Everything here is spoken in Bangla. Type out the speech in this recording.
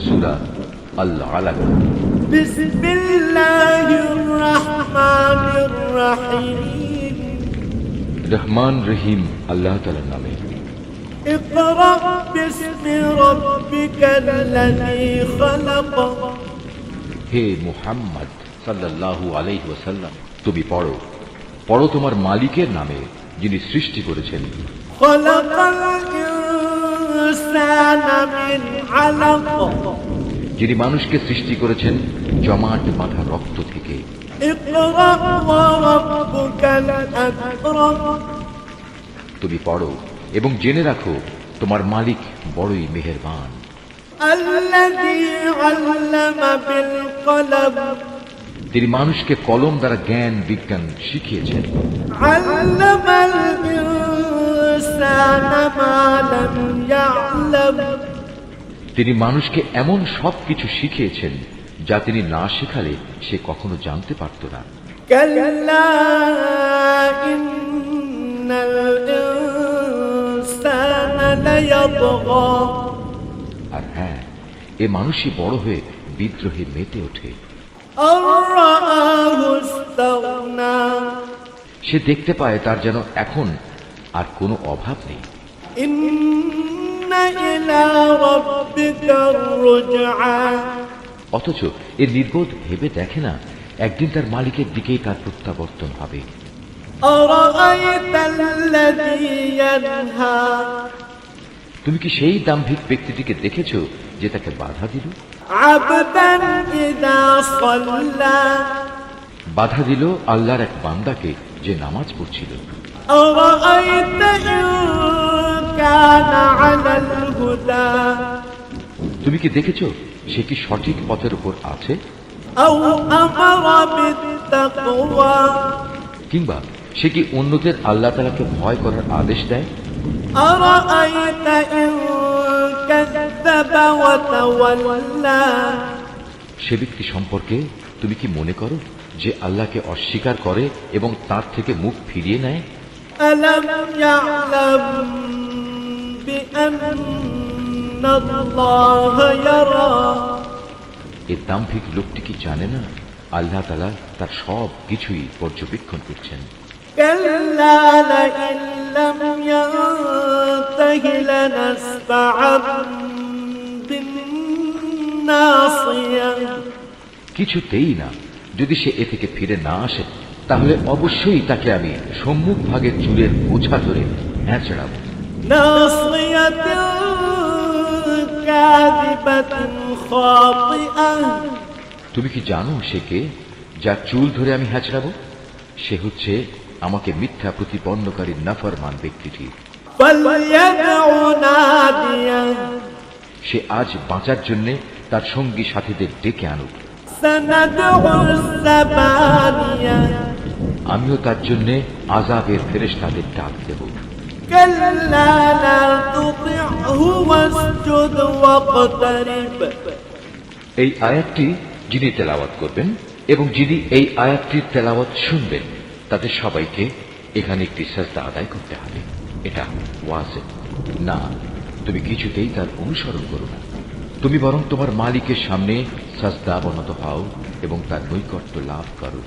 সুরা আল আলাক রহমান রহিম আল্লাহ তালার নামে। হে মুহাম্মদ সাল্লাল্লাহু আলাইহি ওয়াসাল্লাম তুমি পড়ো। পড়ো তোমার মালিকের নামে যিনি সৃষ্টি করেছেন। যিনি মানুষকে সৃষ্টি করেছেন জমাট বাঁধা রক্ত থেকে। তুমি পড়ো এবং জেনে রাখো তোমার মালিক বড়ই মেহরবান। তিনি মানুষকে কলম দ্বারা জ্ঞান বিজ্ঞান শিখিয়েছেন। الإنسان ما لم يعلم তিনি মানুষকে এমন সব কিছু শিখিয়েছেন যা তিনি না শেখালে সে কখনো জানতে পারত না كلا إن الإنسان ليطغى আর হ্যাঁ এ মানুষই বড় হয়ে বিদ্রোহে মেতে ওঠে أن رآه استغنى সে দেখতে পায় তার যেন এখন আর কোনো অভাব নেই। অথচ এর নির্বোধ ভেবে দেখে না একদিন তার মালিকের দিকেই তার প্রত্যাবর্তন হবে। তুমি কি সেই দাম্ভিক ব্যক্তিটিকে দেখেছ যে তাকে বাধা দিল? বাধা দিল আল্লাহর এক বান্দাকে যে নামাজ পড়ছিল। أرأيت إن كان على الهدى তুমি কি দেখেছ সে কি সঠিক পথের উপর আছে أو أمر بالتقوى কিংবা সে কি অন্যদের আল্লাহ তালাকে ভয় করার আদেশ দেয় أرأيت إن كذب وتولى সে ব্যক্তি সম্পর্কে তুমি কি মনে করো যে আল্লাহকে অস্বীকার করে এবং তার থেকে মুখ ফিরিয়ে নেয় ألم يعلم بأن الله يرى এ দাম্ভিক লোকটি কি জানে না আল্লাহ তালা তার সব কিছুই পর্যবেক্ষণ করছেন كلا لئن لم ينته لنسفعا بالناصية কিছুতেই না যদি সে এ থেকে ফিরে না আসে তাহলে অবশ্যই তাকে আমি সম্মুখ ভাগের চুলের বোঝা ধরে হ্যাঁ তুমি কি জানো সে কে যা চুল ধরে আমি হ্যাঁচড়াব সে হচ্ছে আমাকে মিথ্যা প্রতিপন্নকারী নাফরমান ব্যক্তিটি। সে আজ বাঁচার জন্য তার সঙ্গী সাথীদের ডেকে আনুক। আমিও তার জন্য আজাবের ফেরেশ তাদের ডাক দেব كلا لا تطعه واسجد واقترب এই আয়াতটি যিনি তেলাওয়াত করবেন এবং যিনি এই আয়াতটির তেলাওয়াত শুনবেন তাদের সবাইকে এখানে একটি সাজদা আদায় করতে হবে এটা ওয়াজে না তুমি কিছুতেই তার অনুসরণ করো না তুমি বরং তোমার মালিকের সামনে সাজদা বনত হও এবং তার নৈকট্য লাভ করো